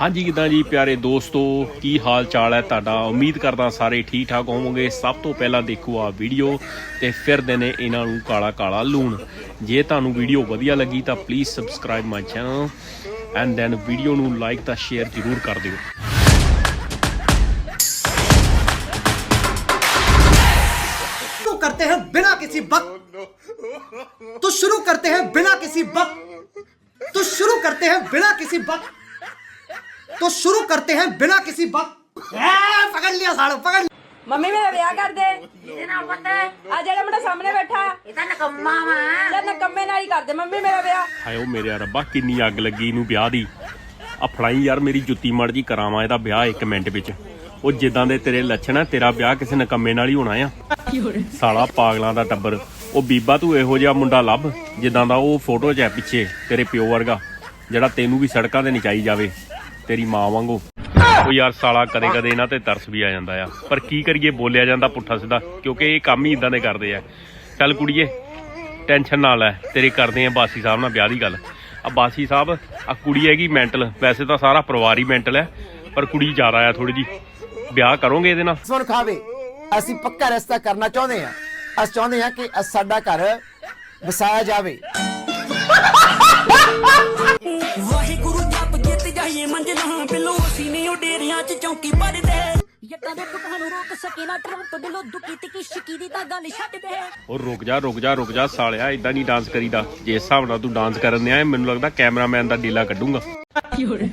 ਹਾਂਜੀ, ਕਿਦਾਂ ਜੀ ਪਿਆਰੇ ਦੋਸਤੋ? ਕੀ ਹਾਲ ਚਾਲ ਹੈ ਤੁਹਾਡਾ? ਉਮੀਦ ਕਰਦਾ ਸਾਰੇ ਠੀਕ ਠਾਕ ਹੋਵੋਗੇ। ਸਭ ਤੋਂ ਪਹਿਲਾਂ ਦੇਖੋ ਆ ਵੀਡੀਓ ਤੇ ਫਿਰ ਦੇਨੇ ਇਹਨਾਂ ਨੂੰ ਕਾਲਾ ਕਾਲਾ ਲੂਣ। ਜੇ ਤੁਹਾਨੂੰ ਵੀਡੀਓ ਵਧੀਆ ਲੱਗੀ ਤਾਂ please subscribe my channel and then video ਨੂੰ ਲਾਈਕ ਤਾਂ ਸ਼ੇਅਰ ਜ਼ਰੂਰ ਕਰ ਦਿਓ। ਤੋ ਕਰਤੇ ਹੈ ਬਿਨਾ ਕਿਸੇ ਵਕਤ ਤੋ ਸ਼ੁਰੂ ਕਰਤੇ ਹੈ ਬਿਨਾ ਕਿਸੇ ਵਕਤ ਤੋ ਸ਼ੁਰੂ ਕਰਤੇ ਹੈ ਬਿਨਾ ਕਿਸੇ ਵਕਤ तो शुरू करते हैं बिना किसी वक्त ए, पकड़ लिया साड़ो पकड़ लिया। ਮੰਮੀ ਮੇਰਾ ਵਿਆਹ ਕਰ ਦੇ ਇਹਦੇ ਨਾਲ ਪਤਾ ਆ ਜਿਹੜਾ ਮੁੰਡਾ ਸਾਹਮਣੇ ਬੈਠਾ ਇਹ ਤਾਂ ਨਕੰਮਾ ਵਾ ਜਾਂ ਨਕੰਮੇ ਨਾਲ ਹੀ ਕਰ ਦੇ ਮੰਮੀ ਮੇਰਾ ਵਿਆਹ ਹਾਏ ਓ ਮੇਰੇ ਰੱਬਾ ਕਿੰਨੀ ਅੱਗ ਲੱਗੀ ਇਹਨੂੰ ਵਿਆਹ ਦੀ ਆ ਫੜਾਈ ਯਾਰ ਮੇਰੀ ਜੁੱਤੀ ਮੜ ਜੀ ਕਰਾਵਾਂ ਇਹਦਾ ਵਿਆਹ 1 ਮਿੰਟ ਵਿੱਚ ਉਹ ਜਿੱਦਾਂ ਦੇ ਤੇਰੇ ਲੱਛਣ ਆ ਤੇਰਾ ਵਿਆਹ ਕਿਸੇ ਨਕੰਮੇ ਨਾਲ ਹੀ ਹੋਣਾ ਆ ਸਾਲਾ ਪਾਗਲਾਂ ਦਾ ਟੱਬਰ ਉਹ ਬੀਬਾ ਤੂੰ ਇਹੋ ਜਿਹਾ ਮੁੰਡਾ ਲੱਭ ਜਿੱਦਾਂ ਦਾ ਉਹ ਫੋਟੋ 'ਚ ਹੈ ਪਿੱਛੇ ਤੇਰੇ ਪਿਓ ਵਰਗਾ ਜਿਹੜਾ ਤੈਨੂੰ ਵੀ ਸੜਕਾਂ ਤੇ ਨਚਾਈ ਜਾਵੇ ਤੇਰੀ ਮਾਂ ਵਾਂਗੂ। ਉਹ ਯਾਰ ਸਾਲਾ ਕਦੇ ਕਦੇ ਇਹਨਾਂ ਤੇ ਤਰਸ ਵੀ ਆ ਜਾਂਦਾ ਆ। ਪਰ ਕੀ ਕਰੀਏ, ਬੋਲਿਆ ਜਾਂਦਾ ਪੁੱਠਾ ਸਿੱਧਾ, ਕਿਉਂਕਿ ਇਹ ਕੰਮ ਹੀ ਇਦਾਂ ਦੇ ਕਰਦੇ ਆ। ਚੱਲ ਕੁੜੀਏ, ਟੈਨਸ਼ਨ ਨਾ ਲੈ, ਤੇਰੇ ਕਰਦੇ ਆ ਬਾਸੀ ਸਾਹਿਬ ਨਾਲ ਵਿਆਹ ਦੀ ਗੱਲ। ਆ ਬਾਸੀ ਸਾਹਿਬ, ਆ ਕੁੜੀ ਹੈਗੀ ਮੈਂਟਲ ਵੈਸੇ ਤਾਂ ਸਾਰਾ ਪਰਿਵਾਰ ਹੀ ਮੈਂਟਲ ਹੈ, ਪਰ ਕੁੜੀ ਜ਼ਿਆਦਾ ਆ ਥੋੜੀ ਜੀ ਵਿਆਹ ਕਰੋਗੇ ਇਹਦੇ ਨਾਲ? ਸੁਣ ਖਾਵੇ, ਅਸੀਂ ਪੱਕਾ ਰਸਤਾ ਕਰਨਾ ਚਾਹੁੰਦੇ ਹਾਂ ਅਸੀਂ ਚਾਹੁੰਦੇ ਹਾਂ ਕਿ ਸਾਡਾ ਘਰ ਵਸਾਇਆ ਜਾਵੇ। ਜੱਟਾਂ ਦੇ ਪੁੱਤਾਂ ਨੂੰ ਰੋਕ ਸਕੇ ਨਾ ਟਰੰਪ ਦਿਲੋਂ ਦੁਖੀ ਤੇ ਕਿਸ਼ਕੀ ਦੀ ਤਾਂ ਗੱਲ ਛੱਡ ਦੇ। ਉਹ ਰੁਕ ਜਾ ਰੁਕ ਜਾ ਰੁਕ ਜਾ, ਸਾਲਿਆ ਇਦਾਂ ਨਹੀਂ ਡਾਂਸ ਕਰੀਦਾ। ਜੇ ਹਿਸਾਬ ਨਾਲ ਤੂੰ ਡਾਂਸ ਕਰਨ ਦਿਆ ਮੈਨੂੰ ਲੱਗਦਾ ਕੈਮਰਾਮੈਨ ਦਾ ਡੀਲਾ ਕੱਢੂੰਗਾ।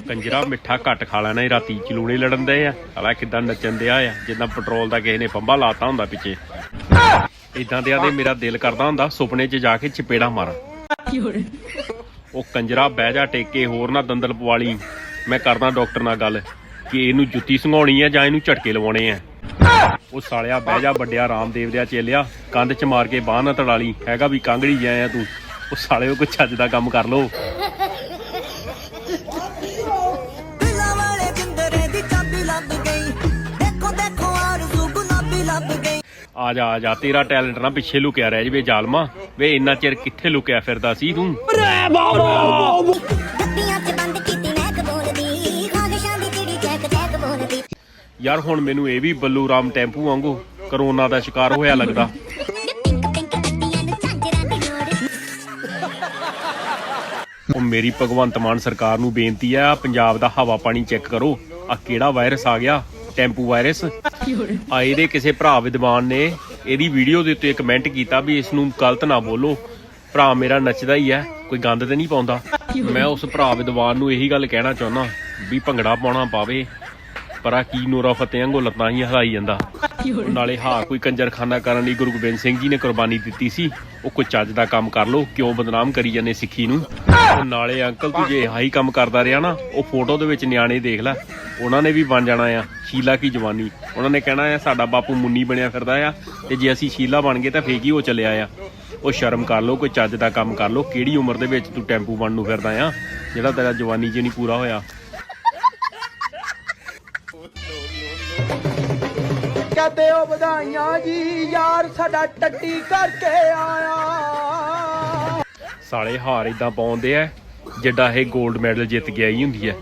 ਕੰਜਰਾ ਮਿੱਠਾ ਘੱਟ ਖਾ ਲੈਣਾ, ਇਹ ਰਾਤੀ ਚਲੂਣੇ ਲੜਨ ਦੇ ਆ। ਸਾਲਾ ਕਿਦਾਂ ਨੱਚਣ ਦਿਆ ਆ? ਜਿੱਦਾਂ ਪੈਟਰੋਲ ਦਾ ਕਿਸੇ ਨੇ ਪੰਬਾ ਲਾਤਾ ਹੁੰਦਾ ਪਿੱਛੇ। ਇਦਾਂ ਦਿਆਂ ਦੇ ਮੇਰਾ ਦਿਲ ਕਰਦਾ ਹੁੰਦਾ, ਸੁਪਨੇ 'ਚ ਜਾ ਕੇ ਚਪੇੜਾ ਮਾਰਾਂ। ਉਹ ਕੰਜਰਾ ਬਹਿ ਜਾ, ਟੇਕੇ ਹੋਰ ਨਾ ਦੰਦਲ ਪਵਾਲੀ। ਮੈਂ ਕਰਦਾ ਡਾਕਟਰ ਨਾਲ ਗੱਲ। ਕਿ ਇਹਨੂੰ ਜੁੱਤੀ ਸੰਘਾਉਣੀ ਆ ਜਾਂ ਇਹਨੂੰ ਝਟਕੇ ਲਵਾਉਣੇ ਆ। ਉਹ ਸਾਲਿਆ ਬਹਿ ਜਾ ਵੱਡਿਆ ਰਾਮਦੇਵ ਦਿਆ ਚੇਲਿਆ ਕੰਧ 'ਚ ਮਾਰ ਕੇ ਬਾਹ ਨਾ ਤੜਾਲੀ ਹੈਗਾ ਵੀ ਕਾਂਗੜੀ ਜਿਹਾ ਆ ਤੂੰ। ਉਹ ਸਾਲਿਓ ਕੋਈ ਚੱਜ ਦਾ ਕੰਮ ਕਰ ਲੋ ਦੀ ਆ ਜਾ ਆ ਜਾ ਤੇਰਾ ਟੈਲੈਂਟ ਨਾ ਪਿੱਛੇ ਲੁਕਿਆ ਰਹਿ ਜਵੇ ਜ਼ਾਲਮਾ। ਵੇ ਇੰਨਾ ਚਿਰ ਕਿੱਥੇ ਲੁਕਿਆ ਫਿਰਦਾ ਸੀ ਤੂੰ? ਯਾਰ ਹੁਣ ਮੈਨੂੰ ਇਹ ਵੀ ਬੱਲੂ ਰਾਮ ਟੈਂਪੂ ਵਾਂਗੂ ਕਰੋਨਾ ਦਾ ਸ਼ਿਕਾਰ ਹੋਇਆ ਲੱਗਦਾ। ਉਹ ਮੇਰੀ ਭਗਵੰਤ ਮਾਨ ਸਰਕਾਰ ਨੂੰ ਬੇਨਤੀ ਆ, ਪੰਜਾਬ ਦਾ ਹਵਾ ਪਾਣੀ ਚੈੱਕ ਕਰੋ। ਆ ਕਿਹੜਾ ਵਾਇਰਸ ਆ ਗਿਆ? Tempo virus? ਆ ਇਹਦੇ ਕਿਸੇ ਭਰਾ ਵਿਦਵਾਨ ਨੇ ਇਹਦੀ ਵੀਡੀਓ ਦੇ ਉੱਤੇ ਕਮੈਂਟ ਕੀਤਾ ਵੀ ਇਸ ਨੂੰ ਗਲਤ ਨਾ ਬੋਲੋ। ਭਰਾ ਮੇਰਾ ਨੱਚਦਾ ਹੀ ਹੈ ਕੋਈ ਗੰਦ ਤੇ ਨਹੀਂ ਪਾਉਂਦਾ। ਮੈਂ ਉਸ ਭਰਾ ਵਿਦਵਾਨ ਨੂੰ ਇਹੀ ਗੱਲ ਕਹਿਣਾ ਚਾਹੁੰਦਾ ਵੀ ਭੰਗੜਾ ਪਾਉਣਾ ਪਾਵੇ। ਪਰ ਆ ਕੀ ਨੋਰਾ ਫਤਿਹ ਵਾਂਗੂ ਲੱਤਾਂ ਹੀ ਹਲਾਈ ਜਾਂਦਾ। ਨਾਲੇ ਹਾਂ ਕੋਈ ਕੰਜਰਖਾਨਾ ਕਰਨ ਲਈ ਗੁਰੂ ਗੋਬਿੰਦ ਸਿੰਘ ਜੀ ਨੇ ਕੁਰਬਾਨੀ ਦਿੱਤੀ ਸੀ। ਉਹ ਕੋਈ ਚੱਜ ਦਾ ਕੰਮ ਕਰ ਲੋ ਕਿਉਂ ਬਦਨਾਮ ਕਰੀ ਜਾਂਦੇ ਸਿੱਖੀ ਨੂੰ? ਨਾਲੇ ਅੰਕਲ ਤੂੰ ਜੇ ਹਾਈ ਕੰਮ ਕਰਦਾ ਰਿਹਾ ਨਾ, ਉਹ ਫੋਟੋ ਦੇ ਵਿੱਚ ਨਿਆਣੇ ਦੇਖ ਲੈ। ਉਹਨਾਂ ਨੇ ਵੀ ਬਣ ਜਾਣਾ ਆ, ਸ਼ੀਲਾ ਕੀ ਜਵਾਨੀ। ਉਹਨਾਂ ਨੇ ਕਹਿਣਾ ਆ, ਸਾਡਾ ਬਾਪੂ ਮੁੰਨੀ ਬਣਿਆ ਫਿਰਦਾ ਆ, ਤੇ ਜੇ ਅਸੀਂ ਸ਼ੀਲਾ ਬਣ ਗਏ ਤਾਂ ਫੇਕ ਹੀ ਉਹ ਚੱਲਿਆ ਆ? ਉਹ ਸ਼ਰਮ ਕਰ ਲੋ ਕੋਈ ਚੱਜ ਦਾ ਕੰਮ ਕਰ ਲੋ ਕਿਹੜੀ ਉਮਰ ਦੇ ਵਿੱਚ ਤੂੰ ਟੈਂਪੂ ਬਣਨ ਨੂੰ ਫਿਰਦਾ ਆ? ਜਿਹੜਾ ਤੇਰਾ ਜਵਾਨੀ ਜੇ ਨਹੀਂ ਪੂਰਾ ਹੋਇਆ। ਕਹਤੇ ਉਹ ਵਧਾਈਆਂ ਜੀ। ਯਾਰ ਸਾਡਾ ਟੱਟੀ ਕਰਕੇ ਆਇਆ। ਸਾਲੇ ਹਾਰ ਇਦਾਂ ਪਾਉਂਦੇ ਆ ਜਿੱਡਾ ਇਹ 골ਡ ਮੈਡਲ ਜਿੱਤ ਕੇ ਆਈ ਹੁੰਦੀ ਹੈ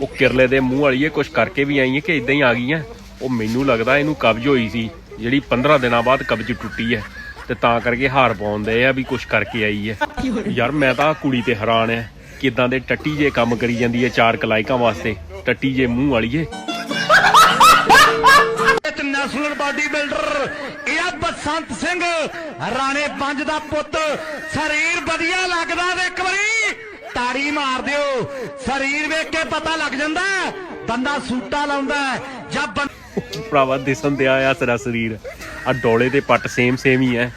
ਉਹ ਕਿਰਲੇ ਦੇ ਮੂੰਹ ਵਾਲੀ ਇਹ ਕੁਛ ਕਰਕੇ ਵੀ ਆਈ ਹੈ ਕਿ ਇਦਾਂ ਹੀ ਆ ਗਈਆਂ। ਉਹ ਮੈਨੂੰ ਲੱਗਦਾ ਇਹਨੂੰ ਕਬਜ਼ ਹੋਈ ਸੀ, ਜਿਹੜੀ 15 ਦਿਨਾਂ ਬਾਅਦ ਕਬਜ਼ ਟੁੱਟੀ ਹੈ ਤੇ ਤਾਂ ਕਰਕੇ ਹਾਰ ਪਾਉਂਦੇ ਆ ਵੀ ਕੁਛ ਕਰਕੇ ਆਈ ਹੈ ਯਾਰ ਮੈਂ ਤਾਂ ਕੁੜੀ ਤੇ ਹੈਰਾਨ ਆ ਕਿਦਾਂ ਦੇ ਟੱਟੀ ਜੇ ਕੰਮ ਕਰੀ ਜਾਂਦੀ ਹੈ ਚਾਰ ਕਲਾਇਕਾਂ ਵਾਸਤੇ। ਟੱਟੀ ਜੇ ਮੂੰਹ ਵਾਲੀਏ ਇੱਕ ਬਾਡੀ ਬਿਲਡਰ, ਇਹ ਆ ਬਸੰਤ ਸਿੰਘ, ਰਾਣੇ ਪੰਜ ਦਾ ਪੁੱਤ। ਸਰੀਰ ਵਧੀਆ ਲੱਗਦਾ ਤੇ ਇੱਕ ਵਾਰੀ, ਤਾੜੀ ਮਾਰ ਦਿਓ। ਸਰੀਰ ਵੇਖ ਕੇ ਪਤਾ ਲੱਗ ਜਾਂਦਾ, ਬੰਦਾ ਸੂਟਾ ਲਾਉਂਦਾ ਜਾਂ ਭਰਾਵਾ ਦਿਸਣ ਤੇ ਆਇਆ ਤੇਰਾ ਸਰੀਰ। ਆ ਡੋਲੇ ਦੇ ਪੱਟ ਸੇਮ ਸੇਮ ਹੀ ਐ।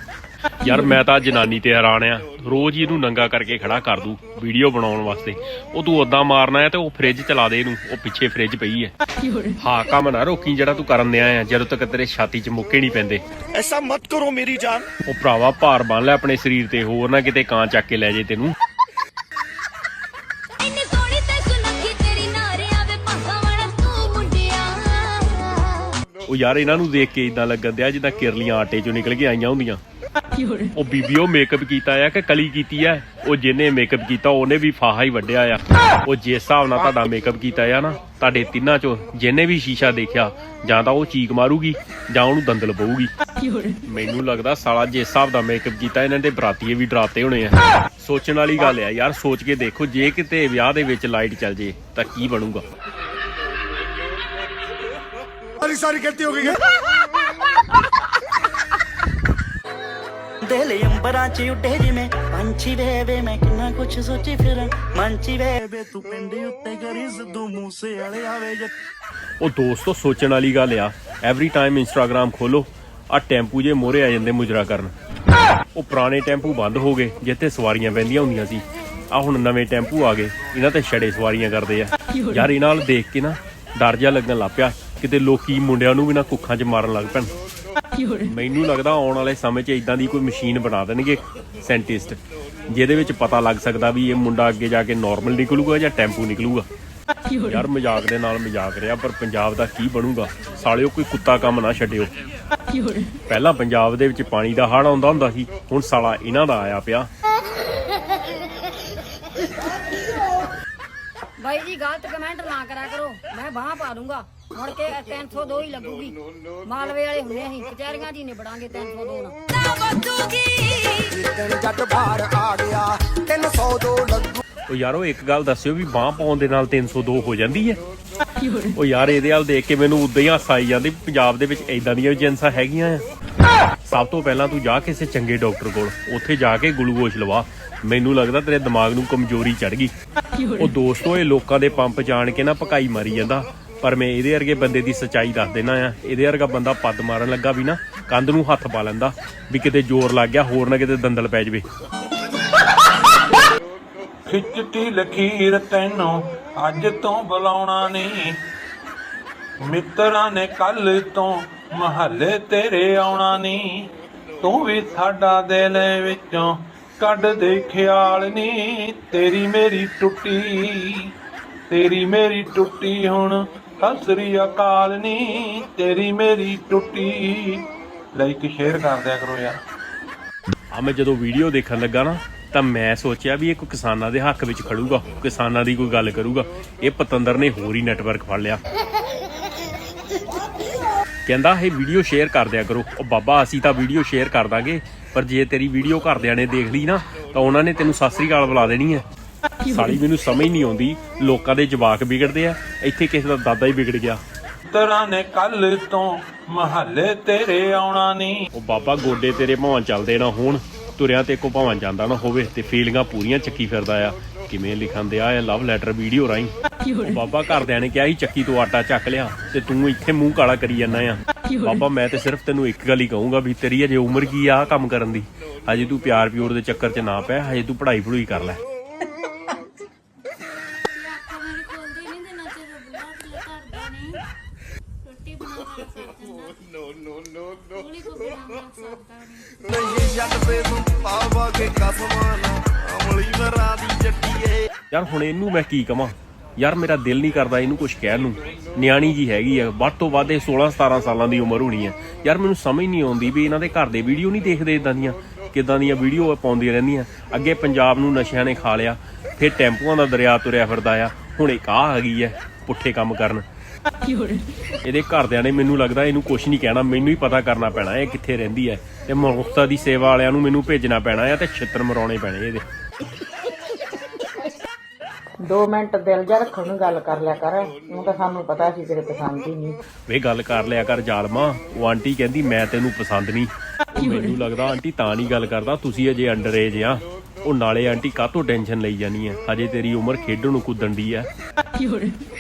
ਯਾਰ ਮੈਂ ਤਾਂ ਜਨਾਨੀ ਤੇ ਹੈਰਾਨ ਆ। ਰੋਜ਼ ਹੀ ਇਹਨੂੰ ਨੰਗਾ ਕਰਕੇ ਖੜਾ ਕਰ ਦੂ ਵੀਡੀਓ ਬਣਾਉਣ ਵਾਸਤੇ। ਉਹ ਤੂੰ ਉਦਾਂ ਮਾਰਨਾ ਹੈ ਤੇ ਉਹ ਫ੍ਰਿਜ ਚਲਾ ਦੇ ਇਹਨੂੰ ਉਹ ਪਿੱਛੇ ਫ੍ਰਿਜ ਪਈ ਐ ਹਾਂ ਕੰਮ ਨਾ ਰੋਕੀ ਜਿਹੜਾ ਤੂੰ ਕਰਨ ਦਿਆ ਆ ਜਦੋਂ ਤੱਕ ਤੇਰੇ ਛਾਤੀ 'ਚ ਮੁੱਕੇ ਨਹੀਂ ਪੈਂਦੇ। ਐਸਾ ਮਤ ਕਰੋ ਮੇਰੀ ਜਾਨ। ਉਹ ਭਰਾਵਾ ਭਾਰ ਬੰਨ ਲੈ ਆਪਣੇ ਸਰੀਰ ਤੇ ਹੋਰ ਨਾ ਕਿਤੇ ਕਾਂ ਚੱਕ ਕੇ ਲੈ ਜੇ ਤੈਨੂੰ। ਉਹ ਯਾਰ ਇਹਨਾਂ ਨੂੰ ਦੇਖ ਕੇ ਇਦਾਂ ਲੱਗਣ ਦਿਆ ਜਿੱਦਾਂ ਕਿਰਲੀਆਂ ਆਟੇ 'ਚੋਂ ਨਿਕਲ ਕੇ ਆਈਆਂ ਹੁੰਦੀਆਂ। ਉਹ ਬੀਬੀਓ ਮੇਕਅਪ ਕੀਤਾ ਆ ਕਿ ਕਲੀ ਕੀਤੀ ਆ? ਉਹ ਜਿਹਨੇ ਮੇਕਅਪ ਕੀਤਾ ਉਹਨੇ ਵੀ ਫਾਹਾ ਹੀ ਵੱਢਿਆ ਆ। ਉਹ ਜਿਸ ਹਿਸਾਬ ਨਾਲ ਤੁਹਾਡਾ ਮੇਕਅਪ ਕੀਤਾ ਆ ਨਾ ਤੁਹਾਡੇ ਤਿੰਨਾਂ ਚੋਂ ਜਿਹਨੇ ਵੀ ਸ਼ੀਸ਼ਾ ਦੇਖਿਆ ਜਾਂ ਤਾਂ ਉਹ ਚੀਕ ਮਾਰੂਗੀ ਜਾਂ ਉਹਨੂੰ ਦੰਦਲ ਪਊਗੀ। ਮੈਨੂੰ ਲੱਗਦਾ ਸਾਲਾ ਜਿਸ ਹਿਸਾਬ ਦਾ ਮੇਕਅਪ ਕੀਤਾ ਇਹਨਾਂ ਦੇ ਬਰਾਤੀਏ ਵੀ ਡਰਾਤੇ ਹੋਣੇ ਆ। ਸੋਚਣ ਵਾਲੀ ਗੱਲ ਆ ਯਾਰ ਸੋਚ ਕੇ ਦੇਖੋ ਜੇ ਕਿਤੇ ਵਿਆਹ ਦੇ ਵਿੱਚ ਲਾਈਟ ਚੱਲ ਜੇ ਤਾਂ ਕੀ ਬਣੂਗਾ? ਦਿਲ ਅੰਬਰਾਂ 'ਚ ਉੱਡੇ ਜਿਵੇਂ ਪੰਛੀ ਵੇ ਵੇ, ਮੈਂ ਕਿੰਨਾ ਕੁਛ ਸੋਚੀ ਫਿਰਾਂ। ਮੰਚੀ ਵੇ ਵੇ, ਤੂੰ ਪਿੰਡ ਉੱਤੇ ਕਰੀ ਸਿੱਧੂ ਮੂਸੇ ਵਾਲੇ ਆਵੇ ਜੇ। ਉਹ ਦੋਸਤੋ ਸੋਚਣ ਵਾਲੀ ਗੱਲ ਆ। ਐਵਰੀ ਟਾਈਮ ਇੰਸਟਾਗ੍ਰam ਖੋਲੋ, ਆ ਟੈਂਪੂ ਜੇ ਮੋਰੇ ਆ ਜਾਂਦੇ ਮੁਜਰਾ ਕਰਨ। ਉਹ ਪੁਰਾਣੇ ਟੈਂਪੂ ਬੰਦ ਹੋ ਗਏ, ਜਿੱਥੇ ਸਵਾਰੀਆਂ ਬੈੰਦੀਆਂ ਹੁੰਦੀਆਂ ਸੀ। ਆ ਹੁਣ ਨਵੇਂ ਟੈਂਪੂ ਆ ਗਏ, ਇਹਨਾਂ ਤੇ ਛੜੇ ਸਵਾਰੀਆਂ ਕਰਦੇ ਆ। ਯਾਰ ਇਹਨਾਂ ਨਾਲ ਦੇਖ ਕੇ ਨਾ ਡਰ ਜਾ ਲੱਗਣ ਲੱਗ ਪਿਆ, ਕਿਤੇ ਲੋਕੀ ਮੁੰਡਿਆਂ ਨੂੰ ਵੀ ਨਾ ਕੁੱਖਾਂ 'ਚ ਮਾਰਨ ਲੱਗ ਪੈਣ। ਮੈਨੂੰ ਲੱਗਦਾ ਆਉਣ ਵਾਲੇ ਸਮੇਂ 'ਚ ਇਦਾਂ ਦੀ ਕੋਈ ਮਸ਼ੀਨ ਬਣਾ ਦੇਣਗੇ ਸਾਇੰਟਿਸਟ ਜਿਹਦੇ ਵਿੱਚ ਪਤਾ ਲੱਗ ਸਕਦਾ ਵੀ ਇਹ ਮੁੰਡਾ ਅੱਗੇ ਜਾ ਕੇ ਨਾਰਮਲ ਨਿਕਲੂਗਾ ਜਾਂ ਟੈਂਪੂ ਨਿਕਲੂਗਾ। ਯਾਰ ਮਜ਼ਾਕ ਦੇ ਨਾਲ ਮਜ਼ਾਕ ਰਿਹਾ ਪਰ ਪੰਜਾਬ ਦਾ ਕੀ ਬਣੂਗਾ? ਸਾਲਿਓ ਕੋਈ ਕੁੱਤਾ ਕੰਮ ਨਾ ਛੱਡਿਓ। ਪਹਿਲਾਂ ਪੰਜਾਬ ਦੇ ਵਿੱਚ ਪਾਣੀ ਦਾ ਹੜ੍ਹ ਆਉਂਦਾ ਹੁੰਦਾ ਸੀ ਹੁਣ ਸਾਲਾ ਇਹਨਾਂ ਦਾ ਆਇਆ ਪਿਆ ਬਾਈ ਜੀ ਗਲਤ ਕਰਿਆ ਕਰੋ। ਮੈਂ ਬਾਹ ਪਾ ਦੂੰਗਾ। ਮੁੜ ਕੇ 302 ਹੀ ਲੱਗੂਗੀ। ਮਾਲਵੇ ਵਾਲੇ ਹੁੰਦੇ ਅਸੀਂ ਕਚਹਿਰੀਆਂ ਜੀ ਨਿਬੜਾਂਗੇ 302 ਨਾਲ। ਉਹ ਯਾਰੋ ਇੱਕ ਗੱਲ ਦੱਸਿਓ ਵੀ ਬਾਹ ਪਾਉਣ ਦੇ ਨਾਲ 302 ਹੋ ਜਾਂਦੀ ਹੈ। ਉਹ ਯਾਰ ਇਹਦੇ ਵੱਲ ਦੇਖ ਕੇ ਮੈਨੂੰ ਉਦਾਂ ਹੀ ਹਾਸਾ ਆਈ ਜਾਂਦੀ ਪੰਜਾਬ ਦੇ ਵਿੱਚ ਐਦਾਂ ਦੀਆਂ ਏਜੰਸਾਂ ਹੈਗੀਆਂ ਆ। ਸਭ ਤੋਂ ਪਹਿਲਾਂ ਤੂੰ ਜਾ ਕਿਸੇ ਚੰਗੇ ਡਾਕਟਰ ਕੋਲ। ਉੱਥੇ ਜਾ ਕੇ ਗਲੂਕੋਸ਼ ਲਵਾ। ਮੈਨੂੰ ਲੱਗਦਾ ਤੇਰੇ ਦਿਮਾਗ ਨੂੰ ਕਮਜ਼ੋਰੀ ਚੜ ਗਈ। ਉਹ ਦੋਸਤੋ ਇਹ ਲੋਕਾਂ ਦੇ ਪੰਪ ਜਾਣ ਕੇ ਨਾ ਭਕਾਈ ਮਾਰੀ ਜਾਂਦਾ। ਪਰ ਮੈਂ ਇਹਦੇ ਵਰਗੇ ਬੰਦੇ ਦੀ ਸੱਚਾਈ ਦੱਸ ਦੇਣਾ ਆ। ਇਹਦੇ ਵਰਗਾ ਬੰਦਾ ਪੱਦ ਮਾਰਨ ਲੱਗਾ ਵੀ ਨਾ, ਕੰਧ ਨੂੰ ਹੱਥ ਪਾ ਲੈਂਦਾ। ਵੀ ਕਿਤੇ ਜ਼ੋਰ ਲੱਗ ਗਿਆ, ਹੋਰ ਨਾ ਕਿਤੇ ਦੰਦਲ ਪੈ ਜਵੇ। ਖਿੱਚਤੀ ਲਖੀਰ ਤੈਨੂੰ, ਅੱਜ ਤੋਂ ਬੁਲਾਉਣਾ ਨਹੀਂ ਮਿੱਤਰਾਂ ਨੇ ਕੱਲ ਤੋਂ ਮਹੱਲੇ ਤੇਰੇ ਆਉਣਾ ਨਹੀਂ ਤੂੰ ਵੀ ਸਾਡਾ ਦਿਲ ਵਿੱਚੋਂ ਕੱਢ ਦੇ ਖਿਆਲ ਨਹੀਂ ਤੇਰੀ ਮੇਰੀ ਟੁੱਟੀ, ਤੇਰੀ ਮੇਰੀ ਟੁੱਟੀ ਹੁਣ ਸਸਰੀ ਅਕਾਲ ਨਹੀਂ ਤੇਰੀ ਮੇਰੀ ਟੁੱਟੀ ਲਾਈਕ ਸ਼ੇਅਰ ਕਰ ਦਿਆ ਕਰੋ ਯਾਰ। ਆ ਮੈਂ ਜਦੋਂ ਵੀਡੀਓ ਦੇਖਣ ਲੱਗਾ ਨਾ, ਤਾਂ ਮੈਂ ਸੋਚਿਆ ਵੀ ਇਹ ਕੋਈ ਕਿਸਾਨਾਂ ਦੇ ਹੱਕ ਵਿੱਚ ਖੜੂਗਾ, ਕਿਸਾਨਾਂ ਦੀ ਕੋਈ ਗੱਲ ਕਰੂਗਾ। ਇਹ ਪਤੰਦਰ ਨੇ ਹੋਰ ਹੀ ਨੈਟਵਰਕ ਫੜ ਲਿਆ। ਕਹਿੰਦਾ ਇਹ ਵੀਡੀਓ ਸ਼ੇਅਰ ਕਰ ਦਿਆ ਕਰੋ। ਉਹ ਬਾਬਾ ਅਸੀਂ ਤਾਂ ਵੀਡੀਓ ਸ਼ੇਅਰ ਕਰ ਦਾਂਗੇ ਪਰ ਜੇ ਤੇਰੀ ਵੀਡੀਓ ਘਰਦਿਆਂ ਨੇ ਦੇਖ ਲਈ ਨਾ ਤਾਂ ਉਹਨਾਂ ਨੇ ਤੈਨੂੰ ਸਤਿ ਸ੍ਰੀ ਅਕਾਲ ਬੁਲਾ ਦੇਣੀ ਹੈ। ਸਾਲੀ ਮੈਨੂੰ ਸਮਝ ਨਹੀਂ ਆਉਂਦੀ ਲੋਕਾਂ ਦੇ ਜਵਾਕ ਵਿਗੜਦੇ ਆ ਇੱਥੇ ਕਿਸੇ ਦਾ ਦਾਦਾ ਹੀ ਵਿਗੜ ਗਿਆ। ਤਰਾਂ ਨੇ ਕੱਲ ਤੋਂ ਮਹੱਲੇ ਤੇਰੇ ਆਉਣਾ ਨਹੀਂ ਉਹ ਬਾਬਾ ਗੋਡੇ ਤੇਰੇ ਭਾਵਾਂ ਚੱਲਦੇ ਨਾ ਹੋਣ ਤੁਰਿਆ ਤੇ ਕੋ ਭਾਵਾਂ ਜਾਂਦਾ ਨਾ ਹੋਵੇ ਤੇ ਫੀਲਿੰਗਾਂ ਪੂਰੀਆਂ ਚੱਕੀ ਫਿਰਦਾ ਆ। ਕਿਵੇਂ ਲਿਖਣ ਦਿਆ ਆ ਲਵ ਲੈਟਰ ਵੀਡੀਓ ਰਾਈ ਉਹ ਬਾਬਾ ਘਰਦਿਆਂ ਨੇ ਕਿਹਾ ਸੀ ਚੱਕੀ ਤੋਂ ਆਟਾ ਚੱਕ ਲਿਆ ਤੇ ਤੂੰ ਇੱਥੇ ਮੂੰਹ ਕਾਲਾ ਕਰੀ ਜਾਂਦਾ ਆ। ਬਾਬਾ ਮੈਂ ਤੇ ਸਿਰਫ ਤੈਨੂੰ ਇੱਕ ਗੱਲ ਹੀ ਕਹੂੰਗਾ ਵੀ ਤੇਰੀ ਅਜੇ ਉਮਰ ਕੀ ਆ ਕੰਮ ਕਰਨ ਦੀ? ਹਜੇ ਤੂੰ ਪਿਆਰ ਪਿਓਰ ਦੇ ਚੱਕਰ 'ਚ ਨਾ ਪੈ ਹਜੇ ਤੂੰ ਪੜ੍ਹਾਈ ਪੜੂਈ ਕਰ ਲੈ। ਯਾਰ ਹੁਣ ਇਹਨੂੰ ਮੈਂ ਕੀ ਕਵਾਂ? ਯਾਰ ਮੇਰਾ ਦਿਲ ਨਹੀਂ ਕਰਦਾ ਇਹਨੂੰ ਕੁਝ ਕਹਿਣ ਨੂੰ। ਨਿਆਣੀ ਜੀ ਹੈਗੀ ਆ। ਵੱਧ ਤੋਂ ਵੱਧ ਇਹ 16 17 ਸਾਲਾਂ ਦੀ ਉਮਰ ਹੋਣੀ ਆ। ਯਾਰ ਮੈਨੂੰ ਸਮਝ ਨਹੀਂ ਆਉਂਦੀ ਵੀ ਇਹਨਾਂ ਦੇ ਘਰ ਦੇ ਵੀਡੀਓ ਨਹੀਂ ਦੇਖਦੇ ਇਦਾਂ ਦੀਆਂ, ਕਿਦਾਂ ਦੀਆਂ ਵੀਡੀਓ ਪਾਉਂਦੀਆਂ ਰਹਿੰਦੀਆਂ। ਅੱਗੇ ਪੰਜਾਬ ਨੂੰ ਨਸ਼ਿਆਂ ਨੇ ਖਾ ਲਿਆ, ਫਿਰ ਟੈਂਪੂਆਂ ਦਾ ਦਰਿਆ ਤੁਰਿਆ ਫਿਰਦਾ ਆ। ਹੁਣ ਇੱਕ ਆ ਆ ਗਈ ਐ ਪੁੱਠੇ ਕੰਮ ਕਰਨ। ਇਹਦੇ ਘਰਦਿਆਂ ਨੇ ਮੈਨੂੰ ਲੱਗਦਾ ਇਹਨੂੰ ਕੁਝ ਨਹੀਂ ਕਹਿਣਾ, ਮੈਨੂੰ ਹੀ ਪਤਾ ਕਰਨਾ ਪੈਣਾ ਇਹ ਕਿੱਥੇ ਰਹਿੰਦੀ ਐ ਤੇ ਮਨੁੱਖਤਾ ਦੀ ਸੇਵਾ ਵਾਲਿਆਂ ਨੂੰ ਮੈਨੂੰ ਭੇਜਣਾ ਪੈਣਾ ਆ ਤੇ ਛਿੱਤਰ ਮਰਾਉਣੇ ਪੈਣੇ ਇਹਦੇ। 2 ਮਿੰਟ ਦਿਲ ਜਾ ਰੱਖਣ ਨੂੰ ਗੱਲ ਕਰ ਲਿਆ ਕਰ। ਉਹ ਤਾਂ ਸਾਨੂੰ ਪਤਾ ਸੀ ਤੇਰੇ ਪਸੰਦ ਹੀ ਨਹੀਂ। ਵੇ ਗੱਲ ਕਰ ਲਿਆ ਕਰ ਜ਼ਾਲਮਾ। ਉਹ ਆਂਟੀ ਕਹਿੰਦੀ, ਮੈਂ ਤੈਨੂੰ ਪਸੰਦ ਨਹੀਂ। ਮੈਨੂੰ ਲੱਗਦਾ ਆਂਟੀ ਤਾਂ ਨਹੀਂ ਗੱਲ ਕਰਦਾ, ਤੁਸੀਂ ਅਜੇ ਅੰਡਰ ਏਜ ਆ। ਉਹ ਨਾਲੇ ਆਂਟੀ ਕਾਹਤੋਂ ਟੈਨਸ਼ਨ ਲਈ ਜਾਨੀ ਆ? ਹਜੇ ਤੇਰੀ ਉਮਰ ਖੇਡਣ ਨੂੰ ਕੁੱਦਣ ਦੀ ਆ।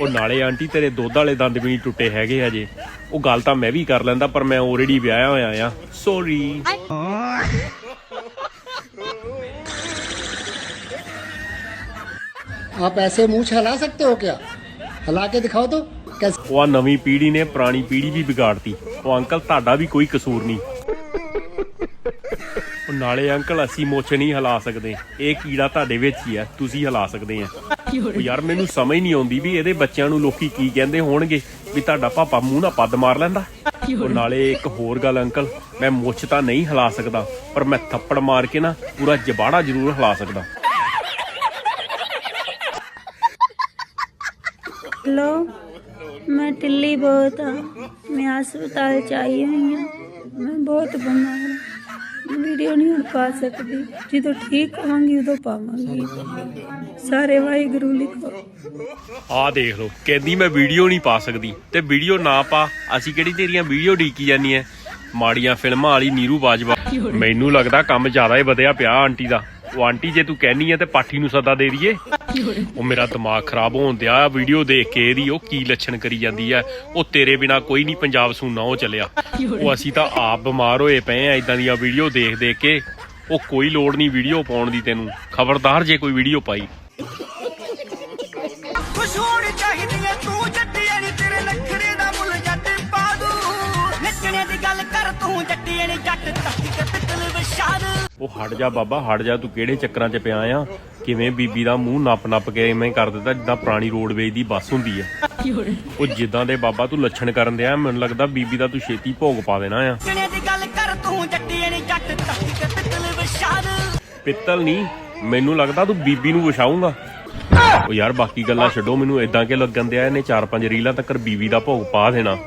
ਉਹ ਨਾਲੇ ਆਂਟੀ ਤੇਰੇ ਦੁੱਧ ਵਾਲੇ ਦੰਦ ਵੀ ਨਹੀਂ ਟੁੱਟੇ ਹੈਗੇ ਹਜੇ। ਉਹ ਗੱਲ ਤਾਂ ਮੈਂ ਵੀ ਕਰ ਲੈਂਦਾ, ਪਰ ਮੈਂ ਆਲਰੇਡੀ ਵਿਆਹਿਆ ਹੋਇਆ ਆ। ਸੌਰੀ आप ऐसे मुंह हिला सकते हो क्या हिला के दिखाओ तो कैसे ਉਹ ਆ ਨਵੀਂ ਪੀੜ੍ਹੀ ਨੇ ਪੁਰਾਣੀ ਪੀੜ੍ਹੀ ਵੀ ਵਿਗਾੜਤੀ ਉਹ ਅੰਕਲ ਤੁਹਾਡਾ ਵੀ ਕੋਈ ਕਸੂਰ ਨਹੀਂ ਉਹ ਨਾਲੇ ਅੰਕਲ ਅਸੀਂ ਮੁੱਛ ਨਹੀਂ ਹਿਲਾ ਸਕਦੇ ਇਹ ਕੀੜਾ ਤੁਹਾਡੇ ਵਿੱਚ ਹੀ ਆ ਤੁਸੀਂ ਹਿਲਾ ਸਕਦੇ ਆ ਉਹ ਯਾਰ ਮੈਨੂੰ ਸਮਝ ਨਹੀਂ ਆਉਂਦੀ ਵੀ ਇਹਦੇ ਬੱਚਿਆਂ ਨੂੰ ਲੋਕੀ ਕੀ ਕਹਿੰਦੇ ਹੋਣਗੇ ਵੀ ਤੁਹਾਡਾ ਪਾਪਾ ਮੂੰਹ ਨਾਲ ਪੱਦ ਮਾਰ ਲੈਂਦਾ ਉਹ ਨਾਲੇ ਇੱਕ ਹੋਰ ਗੱਲ ਅੰਕਲ ਮੈਂ ਮੁੱਛ ਤਾਂ ਨਹੀਂ ਹਿਲਾ ਸਕਦਾ ਪਰ ਮੈਂ ਥੱਪੜ ਮਾਰ ਕੇ ਨਾ ਪੂਰਾ ਜਬਾੜਾ ਜ਼ਰੂਰ ਹਿਲਾ ਸਕਦਾ हेलो मैं टिल्ली बहुत हाँ मैं अस्पताल ਚ ਆਈ ਹੋਈ ਹਾਂ ਮੈਂ ਬਹੁਤ ਬਿਮਾਰ ਹਾਂ ਵੀਡੀਓ ਨਹੀਂ ਹੁਣ ਪਾ ਸਕਦੀ ਜਦੋਂ ਠੀਕ ਹੋਵਾਂਗੀ ਉਦੋਂ ਪਾਵਾਂਗੀ ਸਾਰੇ ਵਾਹਿਗੁਰੂ ਲਿਖੋ ਆਹ ਦੇਖ ਲਓ ਕਹਿੰਦੀ ਮੈਂ ਵੀਡੀਓ ਨਹੀਂ ਪਾ ਸਕਦੀ ਤੇ ਵੀਡੀਓ ਨਾ ਪਾ ਅਸੀਂ ਕਿਹੜੀ ਤੇਰੀਆਂ ਵੀਡੀਓ ਡੀਕੀ ਜਾਂਦੀ ਐ ਮਾੜੀਆਂ ਫਿਲਮਾਂ ਵਾਲੀ ਨੀਰੂ ਬਾਜਵਾ ਮੈਨੂੰ ਲੱਗਦਾ ਕੰਮ ਜ਼ਿਆਦਾ ਹੀ ਵਧਿਆ ਪਿਆ ਆਂਟੀ ਦਾ ਉਹ ਆਂਟੀ ਜੇ ਤੂੰ ਕਹਿਨੀ ਐ ਤੇ ਪਾਠੀ ਨੂੰ ਸਦਾ ਦੇ ਦਈਏ। ਉਹ ਮੇਰਾ ਦਿਮਾਗ ਖਰਾਬ ਹੋਣ ਦਿਆ, ਵੀਡੀਓ ਦੇਖ ਕੇ ਇਹਦੀ ਉਹ ਕੀ ਲੱਛਣ ਕਰੀ ਜਾਂਦੀ ਐ ਉਹ ਤੇਰੇ ਬਿਨਾ ਕੋਈ ਨਹੀਂ ਪੰਜਾਬ ਸੁਣਨਾ ਉਹ ਚੱਲਿਆ। ਉਹ ਅਸੀਂ ਤਾਂ ਆਪ ਬਿਮਾਰ ਹੋਏ ਪਏ ਆ ਇਦਾਂ ਦੀਆਂ ਵੀਡੀਓ ਦੇਖ ਦੇਖ ਕੇ। ਉਹ ਕੋਈ ਲੋੜ ਨਹੀਂ ਵੀਡੀਓ ਪਾਉਣ ਦੀ ਤੈਨੂੰ। ਖਬਰਦਾਰ ਜੇ ਕੋਈ ਵੀਡੀਓ ਪਾਈ। ਉਹ ਹਟ ਜਾ ਬਾਬਾ ਹਟ ਜਾ ਤੂੰ ਕਿਹੜੇ ਚੱਕਰਾਂ 'ਚ ਪਿਆ ਆ? ਕਿਵੇਂ ਬੀਬੀ ਦਾ ਮੂੰਹ ਨੱਪ ਨੱਪ ਕੇ ਐਵੇਂ ਕਰ ਦਿੱਤਾ ਜਿੱਦਾਂ ਪੁਰਾਣੀ ਰੋਡਵੇਜ ਦੀ ਬੱਸ ਹੁੰਦੀ ਆ। ਉਹ ਜਿੱਦਾਂ ਦੇ ਬਾਬਾ ਤੂੰ ਲੱਛਣ ਕਰਨ ਦਿਆ ਮੈਨੂੰ ਲੱਗਦਾ ਬੀਬੀ ਦਾ ਤੂੰ ਛੇਤੀ ਭੋਗ ਪਾ ਦੇਣਾ ਆ। ਪਿੱਤਲ ਨਹੀਂ ਮੈਨੂੰ ਲੱਗਦਾ ਤੂੰ ਬੀਬੀ ਨੂੰ ਵਿਛਾਉਂਗਾ ਉਹ ਯਾਰ ਬਾਕੀ ਗੱਲਾਂ ਛੱਡੋ ਮੈਨੂੰ ਇਦਾਂ ਕਿ ਲੱਗਣ ਦਿਆ ਇਹਨੇ ਚਾਰ ਪੰਜ ਰੀਲਾਂ ਤੱਕ ਬੀਬੀ ਦਾ ਭੋਗ ਪਾ ਦੇਣਾ।